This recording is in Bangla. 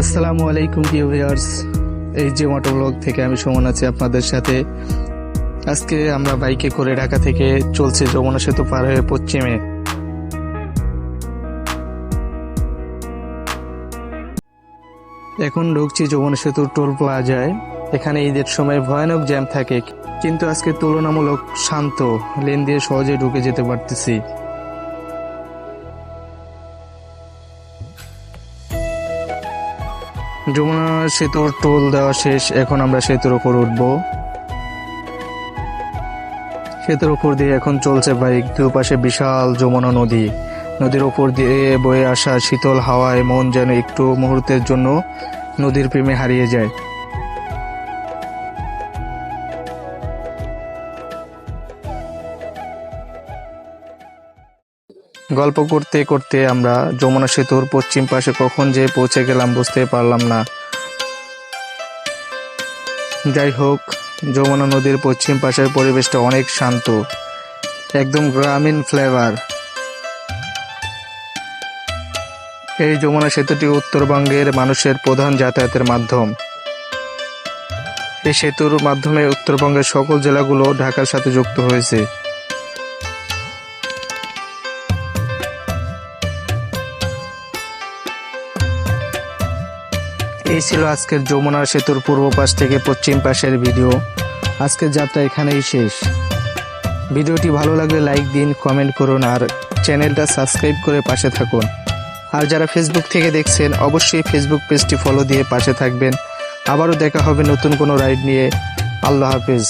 আসসালামু আলাইকুম প্রিয় ভিউয়ার্স এই যে মোটর ব্লগ থেকে আমি সুমন আছি আপনাদের সাথে। আজকে আমরা বাইকে করে ঢাকা থেকে চলছে যমুনা সেতু পার হয়ে পশ্চিমে। এখন ঢুকছি যমুনা সেতুর টোল প্লাজায়। এখানে ঈদের সময় ভয়ানক জ্যাম থাকে, কিন্তু আজকে তুলনামূলক শান্ত। লেন দিয়ে সহজে ঢুকে যেতে পারতেছি। যমুনা সেতুর টোল দেওয়া শেষ, এখন আমরা সেতুর ওপর উঠবো। সেতুর ওপর দিয়ে এখন চলছে বাইক, দুপাশে বিশাল যমুনা নদী। নদীর ওপর দিয়ে বয়ে আসা শীতল হাওয়ায় মন যেন একটু মুহূর্তের জন্য নদীর প্রেমে হারিয়ে যায়। গল্প করতে করতে আমরা যমুনা সেতুর পশ্চিম পাশে কখন যে পৌঁছে গেলাম বুঝতে পারলাম না। যাই হোক, যমুনা নদীর পশ্চিম পাশের পরিবেশটা অনেক শান্ত, একদম গ্রামীণ ফ্লেভার এই যমুনা সেতুটি উত্তরবঙ্গের মানুষের প্রধান যাতায়াতের মাধ্যম। এই সেতুর মাধ্যমে উত্তরবঙ্গের সকল জেলাগুলো ঢাকার সাথে যুক্ত হয়েছে। এই ছিল আজকের যমুনার সেতুর পূর্ব পাশ থেকে পশ্চিম পাশের ভিডিও। আজকের যাত্রা এখানেই শেষ। ভিডিওটি ভালো লাগলে লাইক দিন, কমেন্ট করুন, আর চ্যানেলটা সাবস্ক্রাইব করে পাশে থাকুন। আর যারা ফেসবুক থেকে দেখছেন, অবশ্যই ফেসবুক পেজটি ফলো দিয়ে পাশে থাকবেন। আবারও দেখা হবে নতুন কোনো রাইড নিয়ে। আল্লাহ হাফিজ।